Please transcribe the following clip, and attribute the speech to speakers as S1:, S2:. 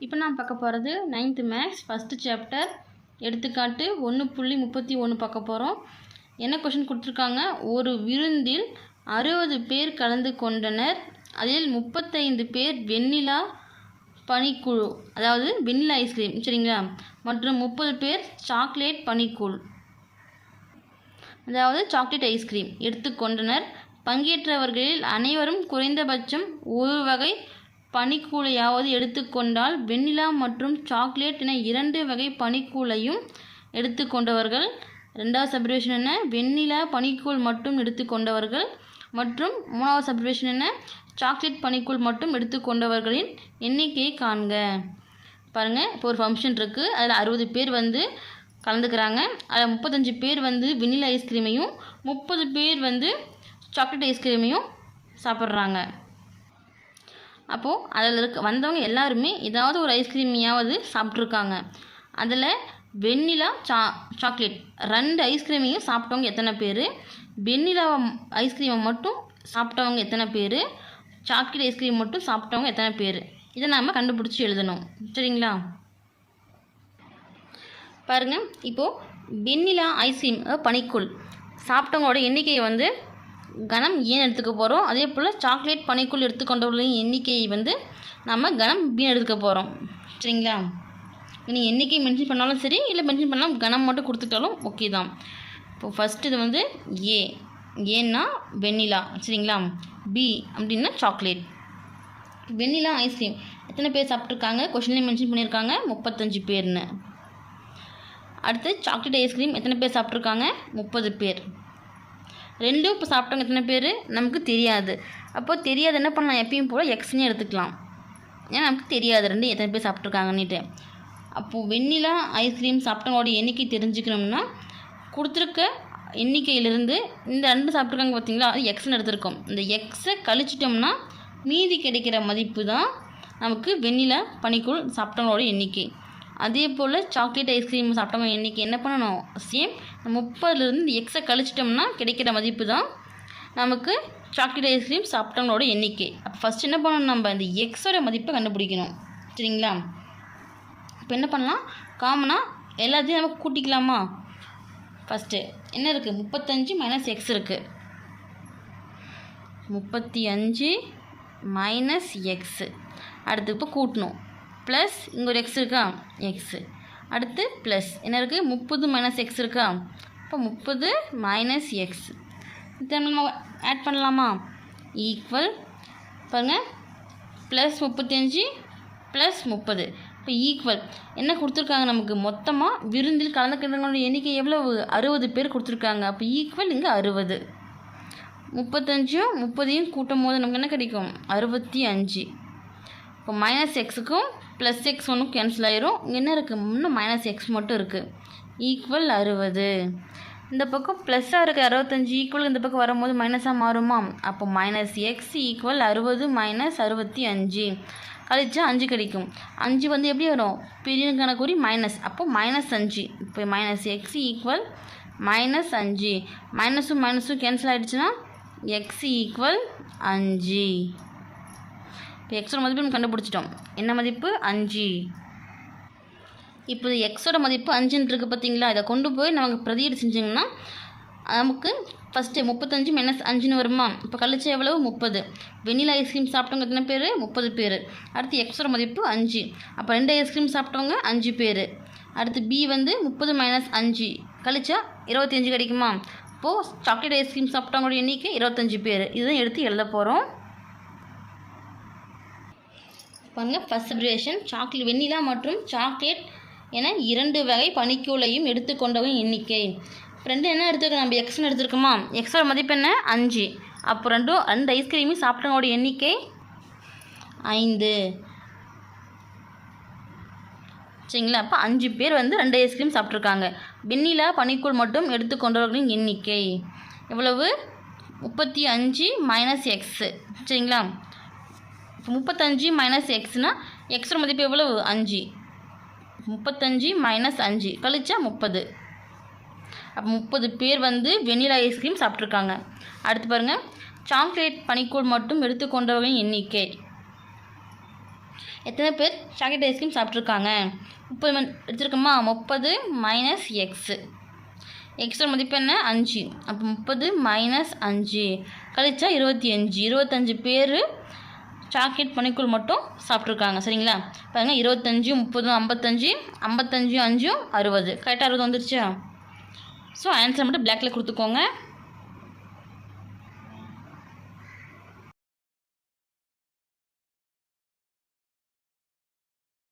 S1: இப்போ நான் பார்க்க போகிறது நைன்த்து மேக்ஸ் ஃபஸ்ட்டு சாப்டர் எடுத்துக்காட்டு ஒன்று புள்ளி முப்பத்தி ஒன்று பார்க்க போகிறோம் என்ன கொஷின் கொடுத்துருக்காங்க? ஒரு விருந்தில் அறுபது பேர் கலந்து கொண்டனர். அதில் முப்பத்தைந்து பேர் வெண்ணிலா பனிக்குழு அதாவது வெண்ணிலா ஐஸ்கிரீம் சரிங்களா? மற்றும் முப்பது பேர் சாக்லேட் பனிக்கூழ் அதாவது சாக்லேட் ஐஸ்கிரீம் எடுத்துக்கொண்டனர் பங்கேற்றவர்களில் அனைவரும் குறைந்தபட்சம் ஒரு வகை பனிக்கூழையாவது எடுத்துக்கொண்டால் வெண்ணிலா மற்றும் சாக்லேட் என இரண்டு வகை பனிக்கூழையும் எடுத்துக்கொண்டவர்கள். ரெண்டாவது சப்ரிவேஷன் என்ன? வெண்ணிலா பனிக்கூழ் மட்டும் எடுத்துக்கொண்டவர்கள் மற்றும் மூணாவது சப்ரிவேஷன் என்ன? சாக்லேட் பனிக்கூழ் மட்டும் எடுத்துக்கொண்டவர்களின் எண்ணிக்கையை காண்க. பாருங்கள் இப்போ ஒரு ஃபங்க்ஷன் இருக்குது அதில் அறுபது பேர் வந்து கலந்துக்கிறாங்க. அதில் முப்பத்தஞ்சு பேர் வந்து வெண்ணிலா ஐஸ்கிரீமையும் முப்பது பேர் வந்து சாக்லேட் ஐஸ்கிரீமையும் சாப்பிட்றாங்க. அப்போது அதில் இருக்க வந்தவங்க எல்லாருமே ஏதாவது ஒரு ஐஸ்கிரீமையாவது சாப்பிட்ருக்காங்க அதில் வெண்ணிலா சா சாக்லேட் ரெண்டு ஐஸ்கிரீமையும் சாப்பிட்டவங்க எத்தனை பேர்? வெண்ணிலா ஐஸ்கிரீமை மட்டும் சாப்பிட்டவங்க எத்தனை பேர்? சாக்லேட் ஐஸ்கிரீம் மட்டும் சாப்பிட்டவங்க எத்தனை பேர்? இதை நாம் கண்டுபிடிச்சி எழுதணும். சரிங்களா? பாருங்கள் இப்போது வெண்ணிலா ஐஸ்கிரீம் அதாவது பனிக்கூழ். சாப்பிட்டவங்களோட எண்ணிக்கையை வந்து கணம் ஏன் எடுத்துக்க போகிறோம் அதே போல் சாக்லேட் பனைக்குள் எடுத்துக்கொண்டவர்களின் எண்ணிக்கையை வந்து நம்ம கணம் பீன் எடுத்துக்க போகிறோம் சரிங்களா? நீங்கள் எண்ணிக்கை மென்ஷன் பண்ணாலும் சரி இல்லை மென்ஷன் பண்ணாலும் கணம் மட்டும் கொடுத்துட்டாலும் ஓகே தான். இப்போ ஃபஸ்ட்டு இது வந்து ஏ ஏன்னா வெண்ணிலா சரிங்களா? பி அப்படின்னா சாக்லேட் வெண்ணிலா ஐஸ்கிரீம் எத்தனை பேர் சாப்பிட்ருக்காங்க கொஷின்லேயும் மென்ஷன் பண்ணியிருக்காங்க. முப்பத்தஞ்சு பேர்னு. அடுத்து சாக்லேட் ஐஸ்கிரீம் எத்தனை பேர் சாப்பிட்ருக்காங்க முப்பது பேர். ரெண்டும் இப்போ சாப்பிட்டவங்க எத்தனை பேர்? நமக்கு தெரியாது. அப்போது தெரியாது என்ன பண்ணலாம்? எப்பயும் போல் எக்ஸ்னே எடுத்துக்கலாம். ஏன்னா நமக்கு தெரியாது. ரெண்டு எத்தனை பேர் சாப்பிட்ருக்காங்கன்னுட்டு அப்போது வெண்ணிலா ஐஸ்கிரீம் சாப்பிட்டவங்களோட எண்ணிக்கை தெரிஞ்சுக்கணும்னா கொடுத்துருக்க எண்ணிக்கையிலிருந்து இந்த ரெண்டு சாப்பிட்ருக்காங்க பார்த்தீங்களா? அது எக்ஸ்னு எடுத்திருக்கோம். இந்த எக்ஸை கழிச்சிட்டோம்னா மீதி கிடைக்கிற மதிப்பு தான் நமக்கு வெண்ணிலா பனிக்குள் சாப்பிட்டவங்களோட எண்ணிக்கை. அதே போல் சாக்லேட் ஐஸ்கிரீம் சாப்பிட்டவங்க எண்ணிக்கை என்ன பண்ணணும்? சேம் முப்பதுலேருந்து எக்ஸை கழிச்சிட்டோம்னா கிடைக்கிற மதிப்பு தான் நமக்கு சாக்லேட் ஐஸ்கிரீம் சாப்பிட்டவங்களோட எண்ணிக்கை. அப்போ ஃபஸ்ட் என்ன பண்ணணும் நம்ம இந்த எக்ஸோட மதிப்பை கண்டுபிடிக்கணும். சரிங்களா? இப்போ என்ன பண்ணலாம்? காமனாக எல்லாத்தையும் நம்ம கூட்டிக்கலாமா? ஃபஸ்ட்டு என்ன இருக்குது முப்பத்தஞ்சு மைனஸ் எக்ஸ் இருக்குது முப்பத்தி அஞ்சு மைனஸ் எக்ஸு அடுத்து இப்போ கூட்டணும். ப்ளஸ் இங்கே ஒரு எக்ஸ் இருக்கா? எக்ஸு அடுத்து ப்ளஸ் என்ன இருக்குது முப்பது மைனஸ் எக்ஸ் இருக்கா? இப்போ முப்பது மைனஸ் எக்ஸ் இதை நம்ம ஆட் பண்ணலாமா? ஈக்குவல் பாருங்கள் ப்ளஸ் முப்பத்தஞ்சு ப்ளஸ் முப்பது. இப்போ ஈக்குவல் என்ன கொடுத்துருக்காங்க நமக்கு? மொத்தமாக விருந்தில் கலந்துக்கிறவங்களோட எண்ணிக்கை எவ்வளவு? அறுபது பேர் கொடுத்துருக்காங்க. அப்போ ஈக்குவல் இங்கே அறுபது. முப்பத்தஞ்சும் முப்பதையும் கூட்டும் போது நமக்கு என்ன கிடைக்கும்? அறுபத்தி அஞ்சு. இப்போ மைனஸ் எக்ஸுக்கும் ப்ளஸ் எக்ஸ் ஒன்றும் கேன்சல் ஆயிரும். என்ன இருக்குது இன்னும் மைனஸ் எக்ஸ் மட்டும் இருக்குது ஈக்குவல் அறுபது. இந்த பக்கம் ப்ளஸ்ஸாக இருக்குது அறுபத்தஞ்சி ஈக்குவல் இந்த பக்கம் வரும்போது மைனஸாக மாறுமா? அப்போ மைனஸ் எக்ஸ் ஈக்குவல் அறுபது மைனஸ் அறுபத்தி அஞ்சு. கழிச்சா அஞ்சு கிடைக்கும். அஞ்சு வந்து எப்படி வரும்? பெரிய கணக்குறி மைனஸ் அப்போ மைனஸ் அஞ்சு. இப்போ மைனஸ் எக்ஸ் ஈக்குவல் மைனஸ் அஞ்சு. மைனஸும் மைனஸும் கேன்சல் ஆகிடுச்சுன்னா எக்ஸ் ஈக்குவல் அஞ்சு. இப்போ எக்ஸோட மதிப்பு நம்ம கண்டுபிடிச்சிட்டோம். என்ன மதிப்பு? அஞ்சு. இப்போ எக்ஸோட மதிப்பு அஞ்சுன்னு இருக்குது பார்த்தீங்களா? இதை கொண்டு போய் நமக்கு பிரதியீடு செஞ்சிங்கன்னா நமக்கு ஃபஸ்ட்டு முப்பத்தஞ்சு மைனஸ் அஞ்சுன்னு வருமா? இப்போ கழிச்சா எவ்வளவு? முப்பது. வெண்ணிலா ஐஸ்கிரீம் சாப்பிட்டவங்க எத்தனை பேர்? முப்பது பேர். அடுத்து எக்ஸோட மதிப்பு அஞ்சு. அப்போ ரெண்டு ஐஸ்கிரீம் சாப்பிட்டவங்க அஞ்சு பேர். அடுத்து பி வந்து முப்பது மைனஸ் அஞ்சு. கழிச்சா இருபத்தஞ்சு கிடைக்குமா? இப்போது சாக்லேட் ஐஸ்கிரீம் சாப்பிட்டவங்களோட எண்ணிக்கை இருபத்தஞ்சு பேர். இதுதான் எடுத்து எழுத போகிறோம் பாருங்கள் ஃபஸ்ட் சப்ரேஷன் சாக்லேட் வெண்ணிலா மற்றும் சாக்லேட் என இரண்டு வகை பனிக்கூலையும் எடுத்துக்கொண்டவங்க எண்ணிக்கை. ரெண்டு என்ன எடுத்துருக்கோம்? நம்ம எக்ஸ்னு எடுத்துருக்கோமா? எக்ஸோட மதிப்பு என்ன? அஞ்சு. அப்போ ரெண்டும் ரெண்டு ஐஸ்கிரீமும் சாப்பிட்டவங்களோட எண்ணிக்கை ஐந்து. சரிங்களா? அப்போ அஞ்சு பேர் வந்து ரெண்டு ஐஸ்கிரீம் சாப்பிட்ருக்காங்க வெண்ணிலா பனிக்கூழ் மட்டும் எடுத்துக்கொண்டவர்களின் எண்ணிக்கை. எவ்வளவு? முப்பத்தி அஞ்சு மைனஸ் எக்ஸு சரிங்களா? முப்பத்தஞ்சு மைனஸ் எக்ஸ்னால் எக்ஸோட மதிப்பு எவ்வளவு? அஞ்சு. முப்பத்தஞ்சு மைனஸ் அஞ்சு. கழிச்சா முப்பது. அப்போ முப்பது பேர் வந்து வெண்ணிலா ஐஸ்கிரீம் சாப்பிட்ருக்காங்க அடுத்து பாருங்கள் சாக்லேட் பனிக்கூழ் மட்டும் எடுத்துக்கொண்டவர்களின் எண்ணிக்கை. எத்தனை பேர் சாக்லேட் ஐஸ்கிரீம் சாப்பிட்ருக்காங்க முப்பது மணி எடுத்துருக்கோமா? முப்பது மைனஸ் எக்ஸு எக்ஸோட மதிப்பு என்ன? அஞ்சு. அப்போ முப்பது மைனஸ் அஞ்சு. கழிச்சா இருபத்தி அஞ்சு. இருபத்தஞ்சு பேர் சாக்லேட் பனிக்கூழ் மட்டும் சாப்பிட்ருக்காங்க சரிங்களா? பாருங்க இருபத்தஞ்சு முப்பதும் ஐம்பத்தஞ்சு ஐம்பத்தஞ்சு அஞ்சும் அறுபது. கரெக்டாக அறுபது வந்துருச்சா? ஸோ ஆன்சர் மட்டும் பிளாக்ல கொடுத்துக்கோங்க.